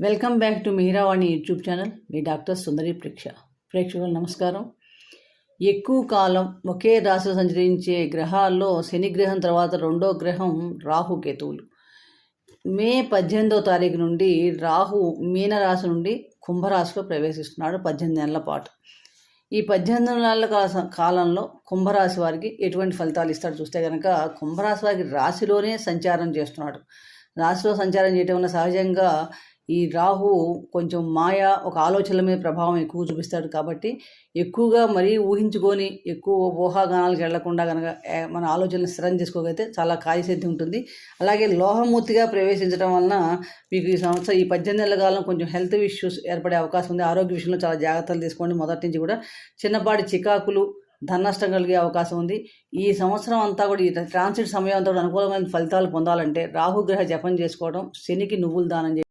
Welcome back to Meeravani YouTube channel. Me doctor Sundari ప్రేక్ష. ప్రేక్షకులు నమస్కారం. ఎక్కువ కాలం ఒకే రాశిలో సంచరించే గ్రహాల్లో శని గ్రహం తర్వాత రెండో గ్రహం రాహుకేతువులు మే పద్దెనిమిదో తారీఖు నుండి రాహు మీనరాశి నుండి కుంభరాశిలో ప్రవేశిస్తున్నాడు పద్దెనిమిది నెలల పాటు. ఈ పద్దెనిమిది నెలల కాలంలో కుంభరాశి వారికి ఎటువంటి ఫలితాలు ఇస్తాడు చూస్తే కనుక కుంభరాశి వారికి రాశిలోనే సంచారం చేస్తున్నాడు. రాశిలో సంచారం చేయటం వల్ల సహజంగా ఈ రాహు కొంచెం మాయ ఒక ఆలోచనల మీద ప్రభావం ఎక్కువ చూపిస్తాడు కాబట్టి ఎక్కువగా మరీ ఊహించుకొని ఎక్కువ ఊహాగానాలకు వెళ్ళకుండా కనుక మన ఆలోచనలు స్థిరం చేసుకోగలిగితే చాలా కార్యసిద్ధి ఉంటుంది. అలాగే లోహమూర్తిగా ప్రవేశించడం వలన మీకు ఈ సంవత్సరం ఈ పద్దెనిమిది నెలల కాలం కొంచెం హెల్త్ ఇష్యూస్ ఏర్పడే అవకాశం ఉంది. ఆరోగ్య విషయంలో చాలా జాగ్రత్తలు తీసుకోండి. మొదటి నుంచి కూడా చిన్నపాటి చికాకులు ధన నష్టం కలిగే అవకాశం ఉంది. ఈ సంవత్సరం అంతా కూడా ఈ ట్రాన్సిట్ సమయం అంతా కూడా అనుకూలమైన ఫలితాలు పొందాలంటే రాహుగ్రహ జపం చేసుకోవడం శనికి నువ్వులు దానం చేయడం